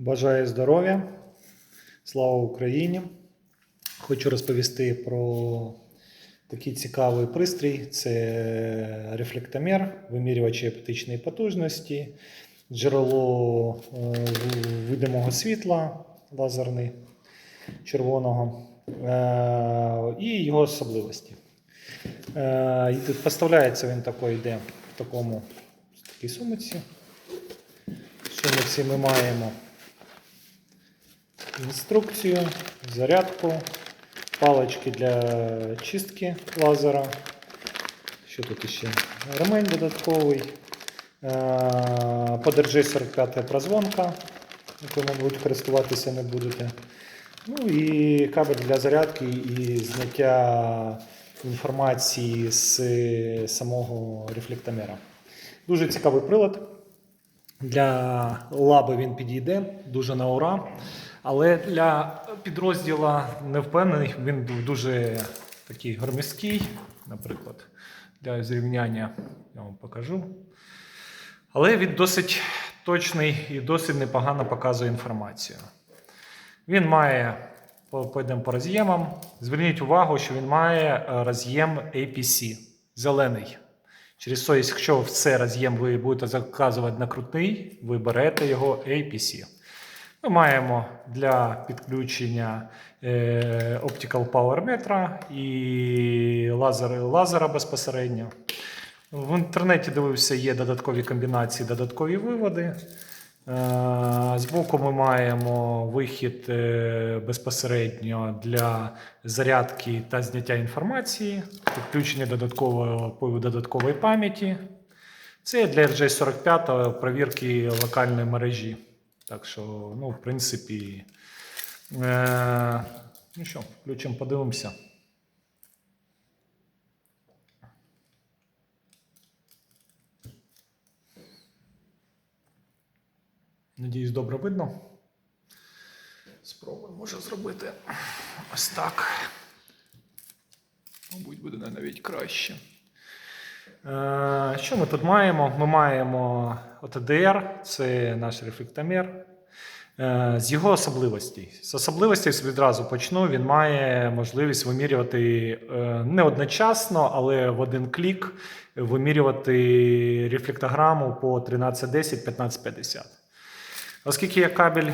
Бажаю здоров'я, слава Україні! Хочу розповісти про такий цікавий пристрій: це рефлектомер, вимірювач оптичної потужності, джерело е, видимого світла лазерний червоного е, і його особливості. Е, Поставляється він такий, йде в такому в такій сумиці. В сумиці ми маємо інструкцію, зарядку, палички для чистки лазера. Що тут ще? Ремень додатковий. Е, Подержи 45 прозвонка, якою, мабуть, користуватися не будете. Ну і кабель для зарядки і зняття інформації з самого рефлектомера. Дуже цікавий прилад. Для лаби він підійде дуже на ура. Але для підрозділа не впевнений, він дуже такий громісткий, наприклад, для зрівняння я вам покажу. Але він досить точний і досить непогано показує інформацію. Він має, пойдемо по роз'ємам. Зверніть увагу, що він має е, роз'єм APC, зелений. Через то, якщо в цей роз'єм ви будете заказувати на крутий, ви його APC. Ми маємо для підключення Optical Power метра і лазер, лазера безпосередньо. В інтернеті дивився, є додаткові комбінації, додаткові виводи. Е, Збоку ми маємо вихід е, безпосередньо для зарядки та зняття інформації, підключення додаткової пам'яті. Це для RJ45 провірки локальної мережі. Так що, ну, в принципі, е, ну що, включимо, подивимося. Надіюсь, добре видно. Спробуємо може зробити ось так. Мабуть, буде навіть краще. Е, Що ми тут маємо? Ми маємо OTDR, це наш рефлектомер. Е, З його особливостей. З особливостей відразу почну. Він має можливість вимірювати е, не одночасно, але в один клік вимірювати рефлектограму по 1310-1550. Оскільки я кабель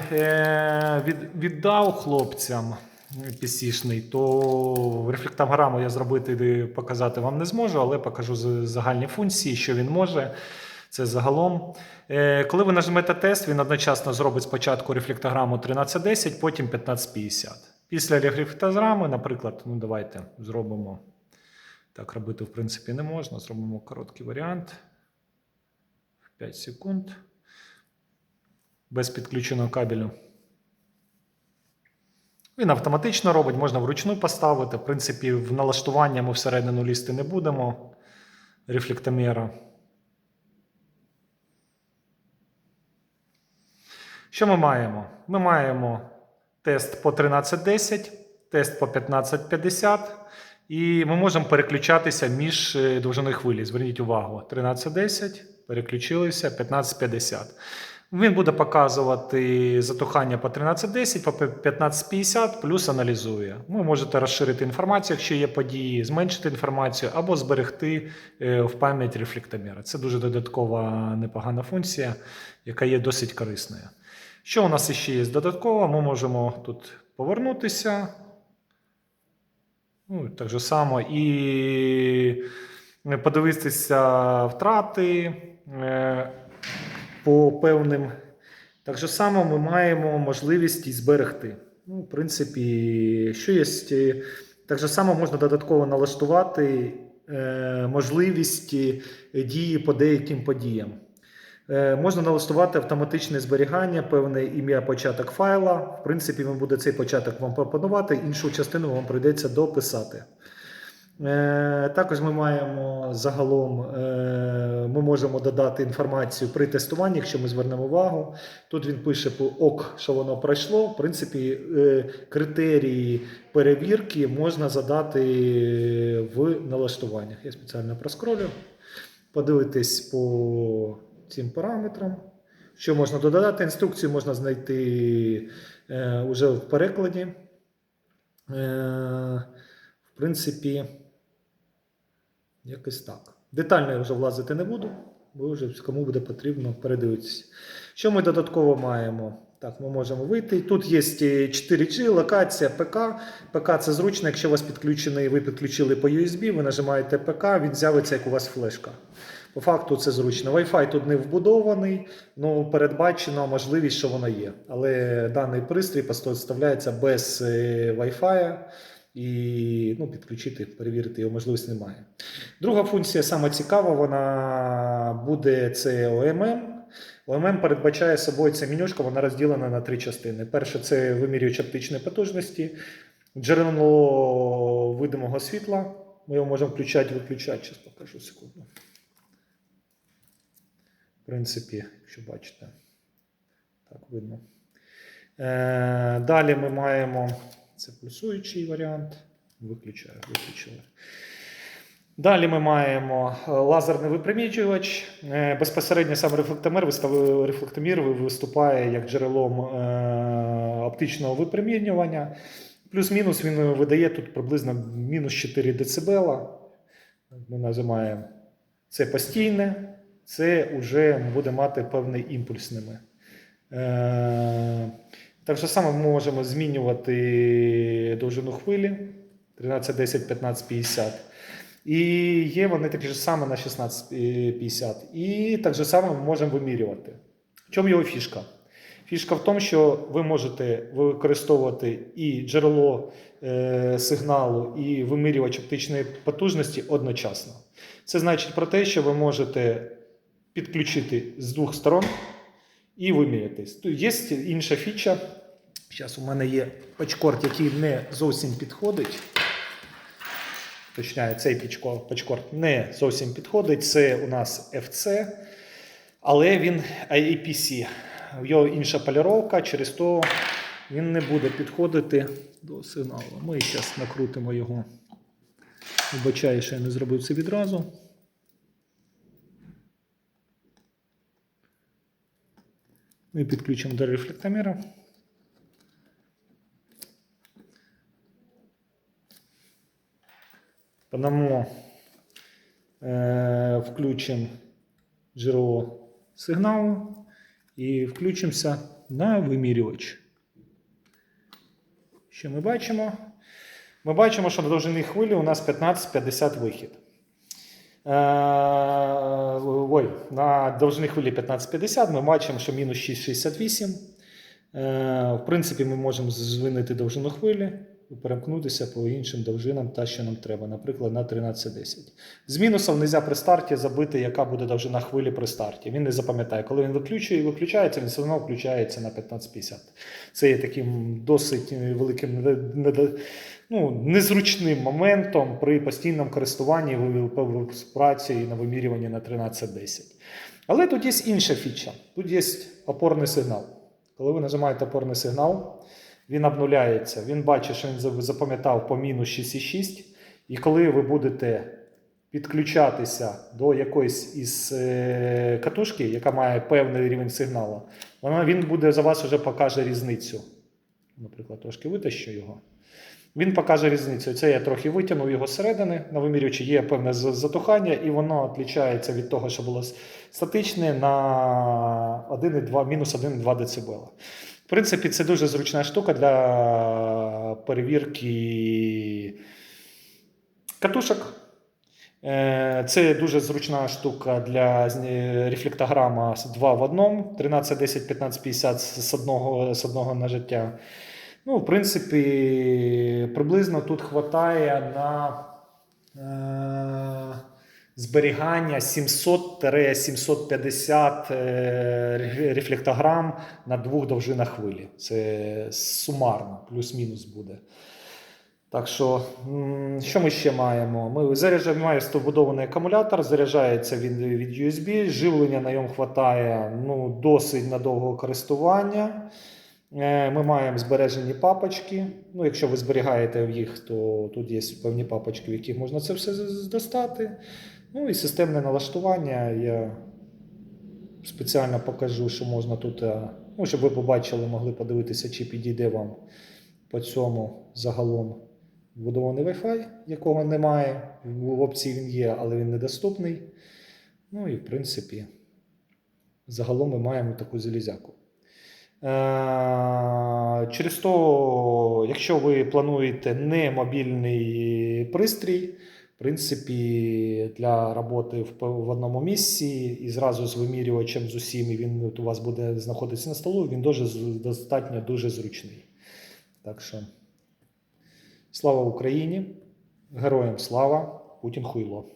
віддав хлопцям PC-шний, то рефлектограму я зробити показати вам не зможу, але покажу загальні функції, що він може. Це загалом. Е, Коли ви нажмете тест, він одночасно зробить спочатку рефлектограму 1310, потім 1550. Після рефлектограми, наприклад, ну давайте зробимо. Так робити, в принципі, не можна. Зробимо короткий варіант. 5 секунд. Без підключеного кабелю. Він автоматично робить, можна вручну поставити. В принципі, в налаштування ми всередину лізти не будемо рефлектомера. Що ми маємо? Ми маємо тест по 1310, тест по 1550, і ми можемо переключатися між е, довжиною хвилі. Зверніть увагу: 1310, переключилися, 1550. Він буде показувати затухання по 1310, по 1550, плюс аналізує. Ви можете розширити інформацію, якщо є події, зменшити інформацію або зберегти е, в пам'ять рефлектомера. Це дуже додаткова непогана функція, яка є досить корисною. Що у нас ще є додатково? Ми можемо тут повернутися. Ну, так же само і подивитися втрати е, по певним. Так же само ми маємо можливість і зберегти. Ну, в принципі, що є. е, Так же само можна додатково налаштувати е, можливість е, дії по деяким подіям. Можна налаштувати автоматичне зберігання, певне ім'я початок файла. В принципі, він буде цей початок вам пропонувати, іншу частину вам прийдеться дописати. Також ми маємо загалом, ми можемо додати інформацію при тестуванні, якщо ми звернемо увагу. Тут він пише по ок, що воно пройшло. В принципі, е, критерії перевірки можна задати в налаштуваннях. Я спеціально проскролю. Подивитись по цим параметрам. Що можна додати? Інструкцію можна знайти е, уже в перекладі. Е, в принципі, якось так. Детально я вже влазити не буду, бо вже кому буде потрібно передивитися. Що ми додатково маємо? Так, ми можемо вийти. Тут є 4G, локація ПК. ПК це зручно, якщо у вас підключений, ви підключили по USB, ви нажимаєте ПК, він з'явиться як у вас флешка. По факту це зручно. Wi-Fi тут не вбудований, ну передбачено можливість, що вона є. Але даний пристрій поставляється без е, Wi-Fi і ну, підключити, перевірити його можливості немає. Друга функція, саме цікава, вона буде це OMM. OMM передбачає собою ця менюшка, вона розділена на три частини. Перше це вимірювач оптичної потужності, джерело видимого світла. Ми його можемо включати, виключати. Зараз покажу секунду. В принципі, якщо бачите, так видно. Е, далі ми маємо це плюсуючий варіант. Виключаю, виключили. Далі ми маємо е, лазерний випромінювач. Е, Безпосередньо сам рефлектомер, рефлектомір виступає як джерелом е, оптичного випромінювання. Плюс-мінус він видає тут приблизно мінус 4 дБ. Ми називаємо це постійне, це вже буде мати певний імпульсними. Так же само ми можемо змінювати довжину хвилі 13, 10, 15, 50. І є вони такі ж самі на 1650. І так же само ми можемо вимірювати. В чому його фішка? Фішка в тому, що ви можете використовувати і джерело е, сигналу, і вимірювач оптичної потужності одночасно. Це значить про те, що ви можете підключити з двох сторон і виміряти. Тут Є інша фіча. Зараз у мене є пачкорд, який не зовсім підходить. Точніше, цей пачкор- пачкорд не зовсім підходить. Це у нас FC, але він IPC. Його інша поліровка, через то він не буде підходити до сигналу. Ми зараз накрутимо його. Вибачаю, що я не зробив це відразу. Ми підключимо до рефлектомера. Подамо, е, включимо джерело сигналу і включимося на вимірювач. Що ми бачимо? Ми бачимо, що на довжині хвилі у нас 15-50 вихід. Е, ой, на довжині хвилі 15-50 ми бачимо, що мінус 6,68. Е, в принципі, ми можемо звинити довжину хвилі перемкнутися по іншим довжинам, та що нам треба, наприклад, на 13.10. З мінусом не при старті забити, яка буде довжина хвилі при старті. Він не запам'ятає. Коли він виключує, і виключається, він все одно включається на 15.50. Це є таким досить великим недо- недо- ну, незручним моментом при постійному користуванні в- праці на вимірюванні на 13.10. Але тут є інша фіча. Тут є опорний сигнал. Коли ви нажимаєте опорний сигнал, він обнуляється. Він бачить, що він запам'ятав по мінус 6,6. І коли ви будете підключатися до якоїсь із е, катушки, яка має певний рівень сигналу, вона, він буде за вас вже покаже різницю. Наприклад, трошки витащу його. Він покаже різницю. Це я трохи витягнув його зсередини на вимірювачі, є певне затухання, і воно відрізняється від того, що було статичне на 1,2, мінус 1,2 дБ. В принципі, це дуже зручна штука для перевірки катушок. Е, Це дуже зручна штука для рефлектограма 2 в 1, 13, 10, 15, 50 з одного, з одного нажиття. Ну, в принципі, приблизно тут хватає на е, зберігання 700-750 е, рефлектограм на двох довжинах хвилі. Це сумарно, плюс-мінус буде. Так що, що ми ще маємо? Ми заряджаємо має вбудований акумулятор, заряджається він від USB, живлення на ньому вистачає ну, досить надовгого користування. Е, Ми маємо збережені папочки. Ну, якщо ви зберігаєте їх, то тут є певні папочки, в яких можна це все достати. Ну і системне налаштування. Я спеціально покажу, що можна тут, е, ну, щоб ви побачили, могли подивитися, чи підійде вам по цьому загалом вбудований Wi-Fi, якого немає. В опції він є, але він недоступний. Ну і в принципі, загалом ми маємо таку залізяку. Е, Через то, якщо ви плануєте не мобільний пристрій, в принципі, для роботи в, одному місці і зразу з вимірювачем з усім, і він у вас буде знаходитися на столу, він дуже достатньо дуже зручний. Так що, слава Україні! Героям слава! Путін хуйло!